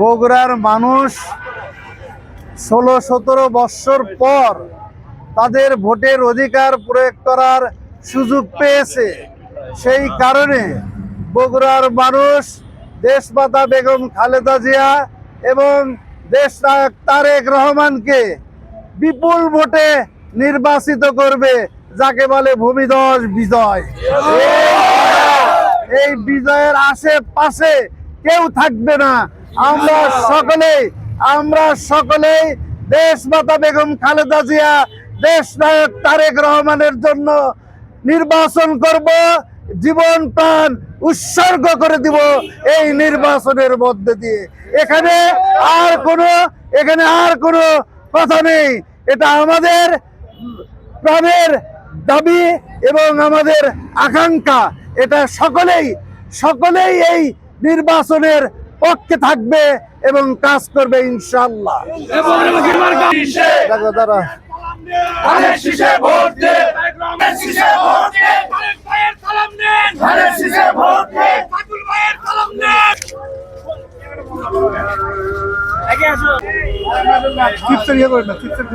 বগুড়ার মানুষ ষোলো সতেরো বৎসর পর তাদের ভোটের অধিকার প্রয়োগ করার সুযোগ পেয়েছে। সেই কারণে বগুড়ার মানুষ দেশমাতা বেগম খালেদা জিয়া এবং দেশ নায়ক তারেক রহমানকে বিপুল ভোটে নির্বাচিত করবে, যাকে বলে ভূমিধস বিজয়। এই বিজয়ের আশেপাশে কেউ থাকবে না। আমরা সকলেই আমরা সকলেই দেশ মাতা বেগম খালেদা জিয়া দেশ নায়ক তারেক রহমানের জন্য নির্বাচন করব জীবন প্রাণ উৎসর্গ করে দিব এই নির্বাচনের মধ্যে দিয়ে। এখানে আর কোনো এখানে আর কোনো কথা নেই। এটা আমাদের প্রাণের দাবি এবং আমাদের আকাঙ্ক্ষা। এটা সকলেই সকলেই এই নির্বাচনের পক্ষে থাকবে এবং কাজ করবে ইনশাল্লাহ চিপসের ইয়ে করেন না, চিপসের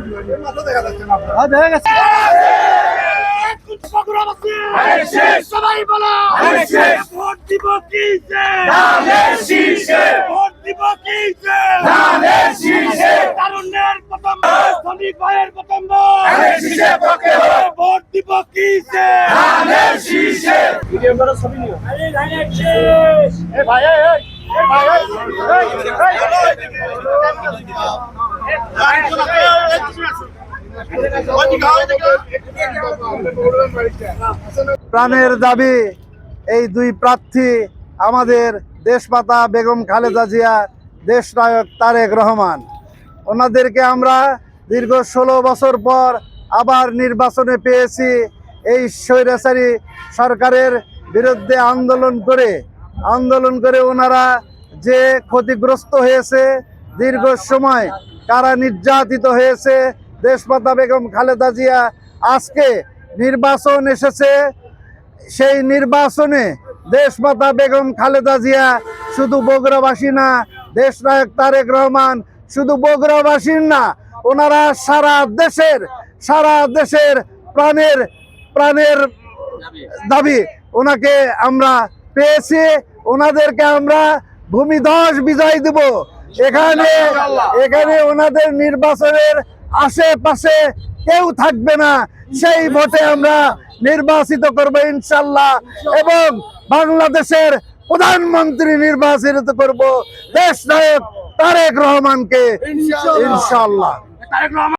দেখা। সবাই বলো। ভোট দিব শীষে। ভোট দিব কিসে ধানের শীষে তারুণ্যের প্রথম শ্রমিক ভাইয়ের প্রথম শীষে পক্ষে ভোট দিব কিসে ধানের শীষে ধানের শীষ এ ভাই এ ভাই প্রাণের দাবি এই দুই প্রার্থী আমাদের দেশমাতা বেগম খালেদা জিয়া দেশ নায়ক তারেক রহমান। ওনাদেরকে আমরা দীর্ঘ ষোলো বছর পর আবার নির্বাচনে পেয়েছি। এই স্বৈরাচারী সরকারের বিরুদ্ধে আন্দোলন করে আন্দোলন করে ওনারা যে ক্ষতিগ্রস্ত হয়েছে, দীর্ঘ সময় কারা নির্যাতিত হয়েছে, দেশমাতা বেগম খালেদা জিয়া, আজকে নির্বাচন এসেছে। সেই নির্বাচনে দেশমাতা বেগম খালেদা জিয়া, শুধু বগুড়াবাসী না দেশ নায়ক তারেক রহমান, শুধু বগুড়াবাসীর না, ওনারা সারা দেশের সারা দেশের প্রাণের প্রাণের দাবি ওনাকে আমরা পেয়েছি। ওনাদেরকে আমরা ভূমিধস বিজয় দেব। এখানে এখানে ওনাদের নির্বাচনের আশেপাশে কেউ থাকবে না। সেই ভোটে আমরা নির্বাচিত করব ইনশাল্লাহ এবং বাংলাদেশের প্রধানমন্ত্রী নির্বাচিত করব দেশ নায়ক তারেক রহমানকে। ইনশাল্লাহ